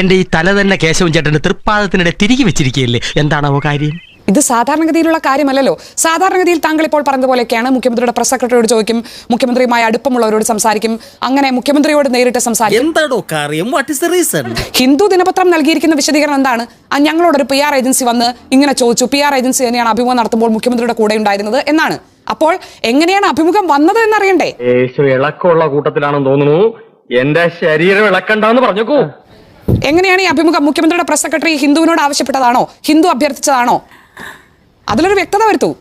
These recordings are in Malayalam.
എന്റെ ഈ തല തന്നെ കേശവൻ ചേട്ടന്റെ തൃപ്പാദത്തിനിടെ തിരികെ വെച്ചിരിക്കുകയല്ലേ? എന്താണാവോ കാര്യം? ഇത് സാധാരണഗതിയിലുള്ള കാര്യമല്ലല്ലോ. സാധാരണഗതിയിൽ താങ്കൾ ഇപ്പോൾ പറഞ്ഞതുപോലെയൊക്കെയാണ് മുഖ്യമന്ത്രിയുടെ പ്രസ് സെക്രട്ടറിയോട് ചോദിക്കും മുഖ്യമന്ത്രിയുമായി അടുപ്പമുള്ളവരോട് സംസാരിക്കും അങ്ങനെ മുഖ്യമന്ത്രിയോട് നേരിട്ട് സംസാരിക്കും. ഹിന്ദു ദിനപത്രം നൽകിയിരിക്കുന്ന വിശദീകരണം എന്താണ്? ആ ഞങ്ങളോടൊരു പി ആർ ഏജൻസി വന്ന് ഇങ്ങനെ ചോദിച്ചു പി ആർ ഏജൻസി തന്നെയാണ് അഭിമുഖം നടത്തുമ്പോൾ മുഖ്യമന്ത്രിയുടെ കൂടെ ഉണ്ടായിരുന്നത് എന്നാണ്. അപ്പോൾ എങ്ങനെയാണ് അഭിമുഖം വന്നത് എന്നറിയണ്ടേ? ഇളക്കമുള്ള കൂട്ടത്തിലാണെന്ന് തോന്നുന്നു. എന്റെ ശരീരം ഇളക്കണ്ടെന്ന് പറഞ്ഞേക്കൂ. എങ്ങനെയാണ് ഈ അഭിമുഖം മുഖ്യമന്ത്രിയുടെ പ്രസ് സെക്രട്ടറി ഹിന്ദുവിനോട് ആവശ്യപ്പെട്ടതാണോ? ഹിന്ദു അഭ്യർത്ഥിച്ചതാണോ? അതിലൊരു വ്യക്തത വരുത്തൂ.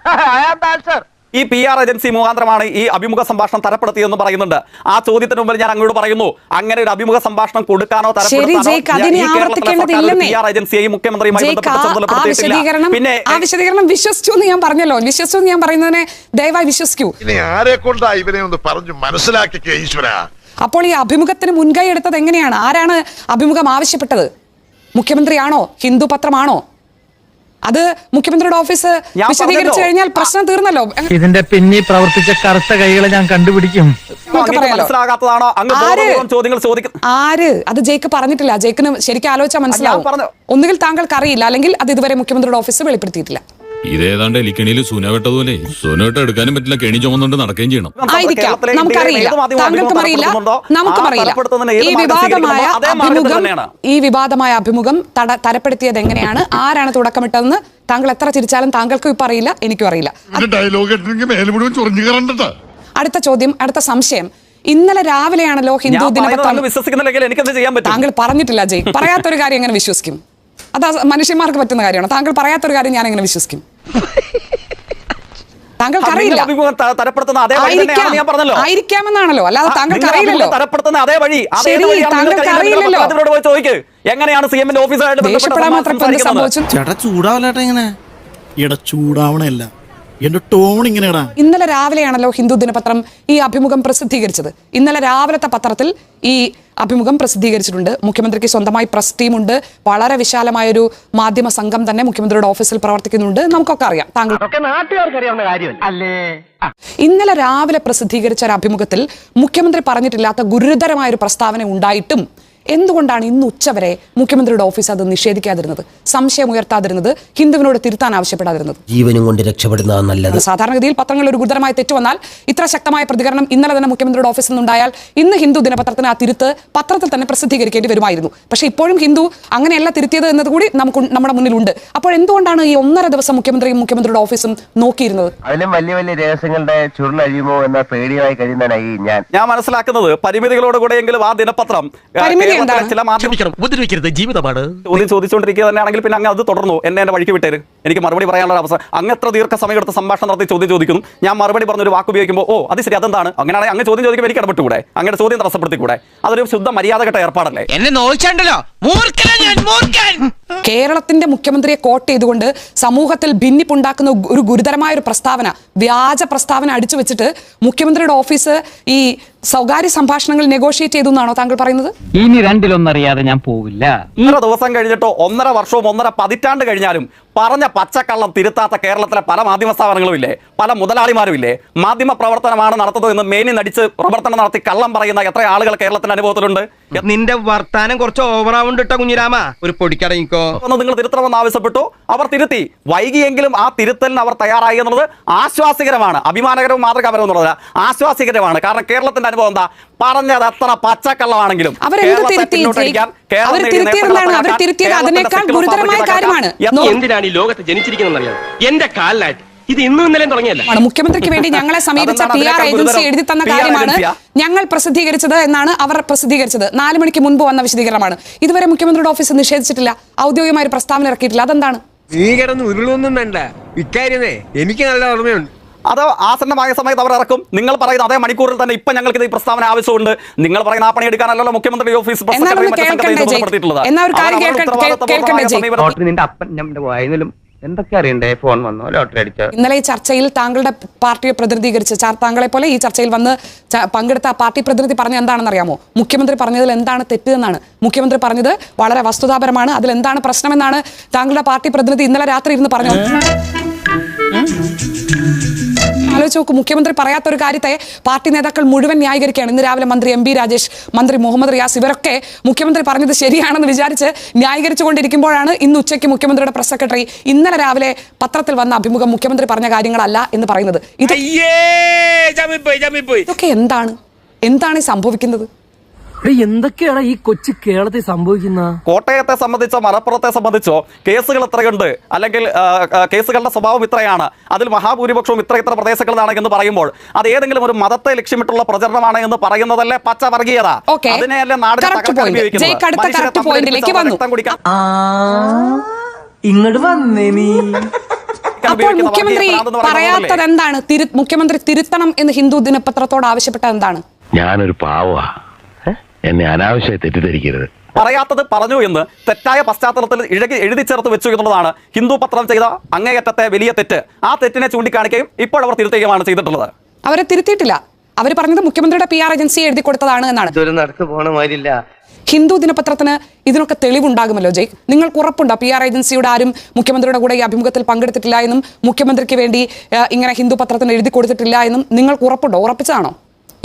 ഈ പി ആർ ഏജൻസി മുഖാന്തരമാണ് ഈ അഭിമുഖ സംഭാഷണം തരപ്പെടുത്തിയെന്ന് പറയുന്നുണ്ട്. ആ ചോദ്യത്തിന് മുമ്പിൽ ഞാൻ അങ്ങോട്ട് പറയുന്നു. അങ്ങനെ ഒരു അഭിമുഖ സംഭാഷണം കൊടുക്കാനോ. പി ആർ ഏജൻസിയെയും മുഖ്യമന്ത്രിയുമായി പിന്നെ ആ വിശദീകരണം വിശ്വസിച്ചു എന്ന് ഞാൻ പറഞ്ഞല്ലോ. വിശ്വസിച്ചു എന്ന് ഞാൻ പറയുന്നതിനെ ദയവായി വിശ്വസിക്കൂ. ഇനി ആരെ കൊണ്ടാ ഇവനെ ഒന്ന് പറഞ്ഞു മനസ്സിലാക്കിക്കേ ഈശ്വര? അപ്പോൾ ഈ അഭിമുഖത്തിന് മുൻകൈ എടുത്തത് എങ്ങനെയാണ്? ആരാണ് അഭിമുഖം ആവശ്യപ്പെട്ടത്? മുഖ്യമന്ത്രിയാണോ? ഹിന്ദു പത്രമാണോ? അത് മുഖ്യമന്ത്രിയുടെ ഓഫീസ് വിശദീകരിച്ചു കഴിഞ്ഞാൽ പ്രശ്നം തീർന്നല്ലോ. ഇതിന്റെ പിന്നിൽ പ്രവർത്തിച്ച കറുത്ത കൈകളെ ഞാൻ കണ്ടുപിടിക്കും. മനസ്സിലാകാത്തതാണോ? ചോദ്യങ്ങൾ ചോദിക്കും ആര്? അത് ജേക്ക് പറഞ്ഞിട്ടില്ല. ജേക്കിന് ശരിക്കും ആലോചിച്ചാൽ മനസ്സിലാവും. ഒന്നുകിൽ താങ്കൾക്ക് അറിയില്ല അല്ലെങ്കിൽ അത് ഇതുവരെ മുഖ്യമന്ത്രിയുടെ ഓഫീസ് വെളിപ്പെടുത്തിയിട്ടില്ല. ഇതേതാണ്ട് എലിക്കണിയിൽ സൂനവെട്ടതുപോലെ സൂനവെട്ടം എടുക്കാനും പറ്റില്ല കെണി ചുമന്നുകൊണ്ട് നടക്കുകയും ചെയ്യണം. ആയിരിക്കാം. കേരളത്തിലെ നമുക്കറിയില്ല. താങ്കൾക്കും അറിയില്ല. തരപ്പെടുത്തുന്നുണ്ടോ, നമുക്കും അറിയില്ല. ഈ വിവാദമായ അഭിമുഖം ഈ വിവാദമായ അഭിമുഖം തരപ്പെടുത്തിയത് എങ്ങനെയാണ്? ആരാണ് തുടക്കമിട്ടതെന്ന് താങ്കൾ എത്ര ചിരിച്ചാലും താങ്കൾക്കും ഇപ്പൊ അറിയില്ല എനിക്കും അറിയില്ല. അടുത്ത ചോദ്യം അടുത്ത സംശയം. ഇന്നലെ രാവിലെയാണല്ലോ ഹിന്ദു ദിനപത്രം താങ്കൾ പറഞ്ഞിട്ടില്ല ജയ്. പറയാത്തൊരു കാര്യം എങ്ങനെ വിശ്വസിക്കും? അത് മനുഷ്യന്മാർക്ക് പറ്റുന്ന കാര്യമാണ്. താങ്കൾ പറയാത്തൊരു കാര്യം ഞാൻ എങ്ങനെ വിശ്വസിക്കും? താങ്കൾക്ക് നിങ്ങൾ അറിയില്ല. അഭിമുഖം തരപ്പെടുത്തുന്ന അതേ വഴി തന്നെയാണ് ഞാൻ പറഞ്ഞല്ലോ. ആയിരിക്കാമെന്നാണല്ലോ. അല്ലാതെ താങ്കൾക്ക് അറിയില്ലല്ലോ. തരപ്പെടുത്തുന്ന അതേ വഴി താങ്കൾക്ക്. അറിയില്ലല്ലോ. അവരോട് പോയി ചോദിക്ക്. എങ്ങനെയാണ് സി എമ്മിന്റെ ഓഫീസായിട്ട് ബന്ധപ്പെട്ട് ദേഷ്യപ്പെടാൻ മാത്രം ഇങ്ങനെ. എടാ ചൂടാവണല്ല എന്റെ ടോൺ ഇങ്ങനെടാ ഇന്നലെ രാവിലെയാണല്ലോ ഹിന്ദു ദിനപത്രം ഈ അഭിമുഖം പ്രസിദ്ധീകരിച്ചത്. ഇന്നലെ രാവിലത്തെ പത്രത്തിൽ ഈ അഭിമുഖം പ്രസിദ്ധീകരിച്ചിട്ടുണ്ട്. മുഖ്യമന്ത്രിക്ക് സ്വന്തമായി പ്രസ് ടീമുണ്ട്. വളരെ വിശാലമായൊരു മാധ്യമ സംഘം തന്നെ മുഖ്യമന്ത്രിയുടെ ഓഫീസിൽ പ്രവർത്തിക്കുന്നുണ്ട്. നമുക്കൊക്കെ അറിയാം. താങ്കൾ അതൊക്കെ അറിയാവുന്ന കാര്യമല്ല? അല്ലേ? ഇന്നലെ രാവിലെ പ്രസിദ്ധീകരിച്ച ഒരു അഭിമുഖത്തിൽ മുഖ്യമന്ത്രി പറഞ്ഞിട്ടില്ലാത്ത ഗുരുതരമായ ഒരു പ്രസ്താവന ഉണ്ടായിട്ടും എന്തുകൊണ്ടാണ് ഇന്ന് ഉച്ചവരെ മുഖ്യമന്ത്രിയുടെ ഓഫീസ് അത് നിഷേധിക്കാതിരുന്നത്? സംശയം ഉയർത്താതിരുന്നത് ഹിന്ദുവിനോട് തിരുത്താൻ ആവശ്യപ്പെടാതിരുന്നത്? ജീവനും കൊണ്ട് രക്ഷപ്പെടുന്ന നല്ലത്. സാധാരണഗതിയിൽ പത്രങ്ങളിൽ ഒരു ഗുരുതരമായ തെറ്റ് വന്നാൽ ഇത്ര ശക്തമായ പ്രതികരണം ഇന്നലെ തന്നെ മുഖ്യമന്ത്രിയുടെ ഓഫീസിൽ നിന്നുണ്ടായാൽ ഇന്ന് ഹിന്ദു ദിനപത്രത്തിന് ആ തിരുത്ത് പത്രത്തിൽ തന്നെ പ്രസിദ്ധീകരിക്കേണ്ടി വരുമായിരുന്നു. പക്ഷേ ഇപ്പോഴും ഹിന്ദു അങ്ങനെയല്ല തിരുത്തിയത് എന്നത് കൂടി നമുക്ക് നമ്മുടെ മുന്നിലുണ്ട്. അപ്പോൾ എന്തുകൊണ്ടാണ് ഈ ഒന്നര ദിവസം മുഖ്യമന്ത്രിയും മുഖ്യമന്ത്രിയുടെ ഓഫീസും നോക്കിയിരുന്നത്? അതിലും വലിയ വലിയ രഹസ്യങ്ങളുടെ ചുരുളഴിയുമോ എന്ന പേടിയായി കഴിയുന്നതിനായി ഞാൻ. ഞാൻ മനസ്സിലാക്കുന്നത് പരിമിതികളോട് കൂടെയെങ്കിലും ആ ദിനപത്രം പരിമിതി? ചില ഉപദ്രവിക്കരുത്. ജീവിതമാണ്. ചോദ്യം ചോദിച്ചുകൊണ്ടിരിക്കുക തന്നെയാണെങ്കിൽ പിന്നെ അങ്ങ് അത് തുടർന്നു. എന്നെ എന്റെ വഴിക്ക് വിട്ടേര്. എനിക്ക് മറുപടി പറയാനുള്ള അവസരം അങ്ങ് എത്ര ദീർഘ സമയം എടുത്ത് സംഭാഷണം നടത്തി ചോദ്യം ചോദിക്കുന്നു. ഞാൻ മറുപടി പറഞ്ഞൊരു വാക്ക് ഉപയോഗിക്കുമ്പോൾ ഓ അത് ശരി അതെന്താണ്? അങ്ങനെയാണെങ്കിൽ അങ്ങ് ചോദ്യം ചോദിക്കുമ്പോൾ എനിക്ക് ഇടപെട്ടുകൂടെ? അങ്ങനെ ചോദ്യം തടസ്സപ്പെടുത്തിക്കൂടെ? അതൊരു ശുദ്ധ മര്യാദഘട്ട ഏർപ്പാടല്ലേ? എന്നെ നോയിച്ചണ്ടല്ലോ ഞാൻ മൂർഖൻ. കേരളത്തിന്റെ മുഖ്യമന്ത്രിയെ കോട്ട് ചെയ്തുകൊണ്ട് സമൂഹത്തിൽ ഭിന്നിപ്പുണ്ടാക്കുന്ന ഒരു ഗുരുതരമായ ഒരു പ്രസ്താവന വ്യാജ പ്രസ്താവന അടിച്ചു വെച്ചിട്ട് മുഖ്യമന്ത്രിയുടെ ഓഫീസ് ഈ സ്വകാര്യ സംഭാഷണങ്ങൾ നെഗോഷിയേറ്റ് ചെയ്തു എന്നാണോ താങ്കൾ പറയുന്നത്? ഇനി രണ്ടിലൊന്നറിയാതെ ഞാൻ പോവില്ല. ഒന്നര ദിവസം കഴിഞ്ഞിട്ടോ ഒന്നര വർഷവും ഒന്നര പതിറ്റാണ്ട് കഴിഞ്ഞാലും പറഞ്ഞ പച്ചക്കള്ളം തിരുത്താത്ത കേരളത്തിലെ പല മാധ്യമ സ്ഥാപനങ്ങളും ഇല്ലേ പല മുതലാളിമാരും ഇല്ലേ മാധ്യമ പ്രവർത്തനമാണ് നടത്തുന്നത് എന്ന് മേനി നടിച്ച് പ്രവർത്തനം നടത്തി കള്ളം പറയുന്ന എത്ര ആളുകൾ കേരളത്തിന്റെ അനുഭവത്തിലുണ്ട്? നിന്റെ വർത്താനം കുറച്ച് ഓവറാവുണ്ട് കേട്ടോ കുഞ്ഞിരാമ. ഒരു പൊടിക്കടങ്ങിക്കോ. ഒന്ന് നിങ്ങൾ തിരുത്തണമെന്ന് ആവശ്യപ്പെട്ടു. അവർ തിരുത്തി. വൈകിയെങ്കിലും ആ തിരുത്തലിന് അവർ തയ്യാറായി എന്നുള്ളത് ആശ്വാസികരമാണ്. അഭിമാനകരവും മാതൃകാപരവും എന്നുള്ളത് ആശ്വാസികരമാണ്. കാരണം കേരളത്തിന്റെ അനുഭവം എന്താ? പറഞ്ഞത് എത്ര പച്ചക്കള്ളമാണെങ്കിലും കേരളത്തെ പിന്നോട്ടടിക്കാൻ, അവർ തിരുത്തിയതെന്താണ് അവർ തിരുത്തിയത് കേരളത്തിന്റെ അതിനേക്കാൾ ഗുരുതരമായ കാര്യമാണ്. എന്തിനാണ് ഈ ലോകത്ത് ജനിച്ചിരിക്കുന്നത് എന്റെ കാലിലായിട്ട്. ഇത് ഇന്നും ഇന്നലെയും തുടങ്ങിയല്ല? മുഖ്യമന്ത്രിക്ക് വേണ്ടി ഞങ്ങളെ സമീപിച്ച പി ആർ ഏജൻസി? എഴുതി തന്ന കാര്യമാണ്. ഞങ്ങൾ പ്രസിദ്ധീകരിച്ചത് എന്നാണ് അവർ പ്രസിദ്ധീകരിച്ചത്. നാല് മണിക്ക് മുൻപ് വന്ന വിശദീകരണമാണ്. ഇതുവരെ മുഖ്യമന്ത്രിയുടെ ഓഫീസ് നിഷേധിച്ചിട്ടില്ല. ഔദ്യോഗികമായ ഒരു പ്രസ്താവന ഇറക്കിയിട്ടില്ല. അതെന്താണ്? നീ കിടന്ന് ഉരുളൊന്നും വേണ്ട. ഇക്കാര്യമേ എനിക്ക് നല്ല ഓർമ്മയുണ്ട്. അത് ആസന്നമായ സമയത്ത് അവർ ഇറക്കും. നിങ്ങൾ പറയുന്ന അതേ മണിക്കൂറിൽ തന്നെ ഇപ്പൊ ഞങ്ങൾക്ക് ഇത് ഈ പ്രസ്താവന ആവശ്യമുണ്ട്. നിങ്ങൾ പറയുന്ന ആ പണി എടുക്കാനല്ലോ മുഖ്യമന്ത്രി ഓഫീസ് എന്തൊക്കെ അറിയണ്ടേ ഫോൺ വന്നു? ലോട്ടറി അടിച്ച? ഇന്നലെ ഈ ചർച്ചയിൽ താങ്കളുടെ പാർട്ടിയെ പ്രതിനിധീകരിച്ച് താങ്കളെ പോലെ ഈ ചർച്ചയിൽ വന്ന് പങ്കെടുത്ത പാർട്ടി പ്രതിനിധി പറഞ്ഞത് എന്താണെന്ന് അറിയാമോ? മുഖ്യമന്ത്രി പറഞ്ഞതിൽ എന്താണ് തെറ്റ് എന്നാണ്. മുഖ്യമന്ത്രി പറഞ്ഞത് വളരെ വസ്തുതാപരമാണ്. അതിൽ എന്താണ് പ്രശ്നമെന്നാണ് താങ്കളുടെ പാർട്ടി പ്രതിനിധി ഇന്നലെ രാത്രി ഇരുന്ന് പറഞ്ഞു ആലോചിച്ച് നോക്കും. മുഖ്യമന്ത്രി പറയാത്ത ഒരു കാര്യത്തെ പാർട്ടി നേതാക്കൾ മുഴുവൻ ന്യായീകരിക്കുകയാണ്. ഇന്ന് രാവിലെ മന്ത്രി എം രാജേഷ് മന്ത്രി മുഹമ്മദ് റിയാസ് ഇവരൊക്കെ മുഖ്യമന്ത്രി പറഞ്ഞത് ശരിയാണെന്ന് വിചാരിച്ച് ന്യായീകരിച്ചുകൊണ്ടിരിക്കുമ്പോഴാണ് ഇന്ന് ഉച്ചയ്ക്ക് മുഖ്യമന്ത്രിയുടെ പ്രസ് സെക്രട്ടറി ഇന്നലെ രാവിലെ പത്രത്തിൽ വന്ന അഭിമുഖം മുഖ്യമന്ത്രി പറഞ്ഞ കാര്യങ്ങളല്ല എന്ന് പറയുന്നത്. ഇത് ഇതൊക്കെ എന്താണ്? എന്താണ് സംഭവിക്കുന്നത്? എന്തൊക്കെയാണ് ഈ കൊച്ചു കേരളത്തിൽ സംഭവിക്കുന്ന? കോട്ടയത്തെ സംബന്ധിച്ചോ മലപ്പുറത്തെ സംബന്ധിച്ചോ കേസുകൾ എത്രയുണ്ട്? അല്ലെങ്കിൽ കേസുകളുടെ സ്വഭാവം ഇത്രയാണ്. അതിൽ മഹാഭൂരിപക്ഷവും ഇത്ര ഇത്ര പ്രദേശങ്ങളിലാണ് എന്ന് പറയുമ്പോൾ അത് ഏതെങ്കിലും ഒരു മതത്തെ ലക്ഷ്യമിട്ടുള്ള പ്രചരണമാണ് എന്ന് പറയുന്നതല്ലേ പച്ച വർഗീയത? അതിനെയല്ലേ നാടിനെ. ഇങ്ങോട്ട് വന്നേ. നീ. അപ്പോൾ മുഖ്യമന്ത്രി പറയാത്തത് എന്താണ് തിരു മുഖ്യമന്ത്രി തിരുത്തണം എന്ന് ഹിന്ദു ദിനപത്രത്തോട് ആവശ്യപ്പെട്ടത് എന്താണ്? ഞാനൊരു പാവാ എന്നെ അനാവശ്യമായി തെറ്റിദ്ധരിക്കരുത്. പറയാത്തത് പറഞ്ഞു എന്ന് തെറ്റായ പശ്ചാത്തലത്തിൽ ഇഴകി എഴുതി ചേർത്ത് വെച്ചു എന്നുള്ളതാണ് ഹിന്ദു പത്രം ചെയ്ത അങ്ങേയറ്റത്തെ വലിയ തെറ്റ്. ആ തെറ്റിനെ ചൂണ്ടിക്കാണിക്കുകയും ഇപ്പോൾ അവർ തിരുത്തുകയുമാണ് ചെയ്തിട്ടുള്ളത്. അവരെ തിരുത്തിയിട്ടില്ല. അവർ പറഞ്ഞത് മുഖ്യമന്ത്രിയുടെ പി ആർ ഏജൻസി എഴുതി കൊടുത്തതാണ് എന്നാണ്. ഹിന്ദു ദിനപത്രത്തിന് ഇതിനൊക്കെ തെളിവുണ്ടാകുമല്ലോ ജയ്. നിങ്ങൾക്ക് ഉറപ്പുണ്ടോ? പി ആർ ഏജൻസിയുടെ ആരും മുഖ്യമന്ത്രിയുടെ കൂടെ ഈ അഭിമുഖത്തിൽ പങ്കെടുത്തിട്ടില്ല എന്നും മുഖ്യമന്ത്രിക്ക് വേണ്ടി ഇങ്ങനെ ഹിന്ദു പത്രത്തിന് എഴുതി കൊടുത്തിട്ടില്ല എന്നും നിങ്ങൾക്ക് ഉറപ്പുണ്ടോ? ഉറപ്പിച്ചതാണോ?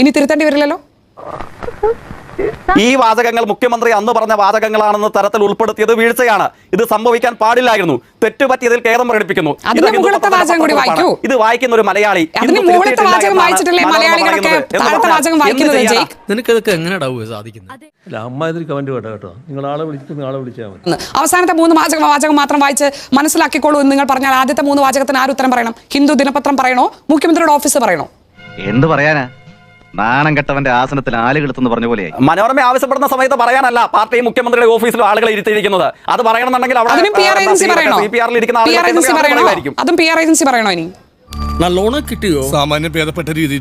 ഇനി തിരുത്തേണ്ടി വരില്ലല്ലോ? ഈ വാചകങ്ങൾ മുഖ്യമന്ത്രി അന്ന് പറഞ്ഞ വാചകങ്ങളാണെന്ന തരത്തിൽ ഉൾപ്പെടുത്തിയത് വീഴ്ചയാണ്. ഇത് സംഭവിക്കാൻ പാടില്ലായിരുന്നു. തെറ്റുപറ്റിയതിൽ ഖേദം പ്രകടിപ്പിക്കുന്നു. ഇത് വായിക്കുന്ന ഒരു മലയാളി അവസാനത്തെ മൂന്ന് വാചകം വാചകം മാത്രം വായിച്ച് മനസ്സിലാക്കിക്കോളൂ എന്ന് നിങ്ങൾ പറഞ്ഞാൽ ആദ്യത്തെ മൂന്ന് വാചകത്തിന് ആര് ഉത്തരം പറയണം? ഹിന്ദു ദിനപത്രം പറയണോ? മുഖ്യമന്ത്രിയുടെ ഓഫീസ് പറയണോ? എന്ത് പറയാനാ? നാണം കെട്ടവന്റെ ആസനത്തിൽ ആലുകളെത്തുന്ന പറഞ്ഞ പോലെ മനോരമ ആവശ്യപ്പെടുന്ന സമയത്ത് പറയാനല്ല പാർട്ടി മുഖ്യമന്ത്രിയുടെ ഓഫീസിലും ആളുകളെ ഇരുത്തിയിരിക്കുന്നത്. അത് പറയണമെന്നുണ്ടെങ്കിൽ അവിടെ അതും പി ആർ ഏജൻസി പറയണോ? ഇനി? നല്ലോണം കിട്ടിയോ? സാമാന്യം ഭേദപ്പെട്ട രീതിയിൽ